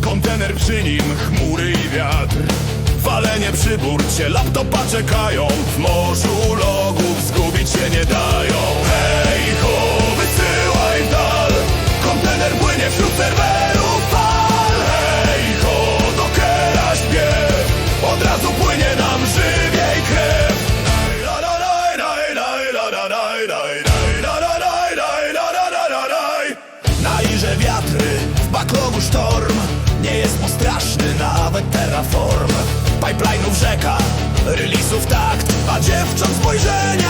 kontener przy nim chmury i wiatr. Walenie przy burcie, laptopa czekają. W morzu logów zgubić się nie dają. Hej ho, wysyłaj dal. Kontener płynie wśród serwerów fal. Hej ho, dokera śpiew Od razu płynie nam żywiej krew. La la la la la la la la la la la la la la la la la la Na irze wiatry, w backlogu sztorm. Nie jest mu straszny nawet terraform. Pipeline'ów rzeka, release'ów takt A dziewcząt spojrzenia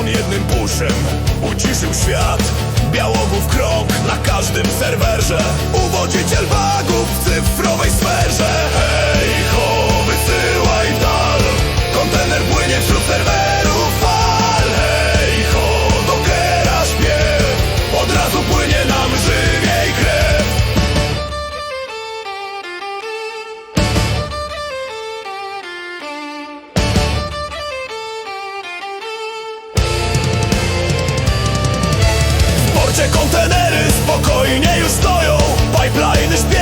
On jednym puszem uciszył świat. Białogów krąg Porcie kontenery spokojnie już stoją. Pipeliny śpiewają,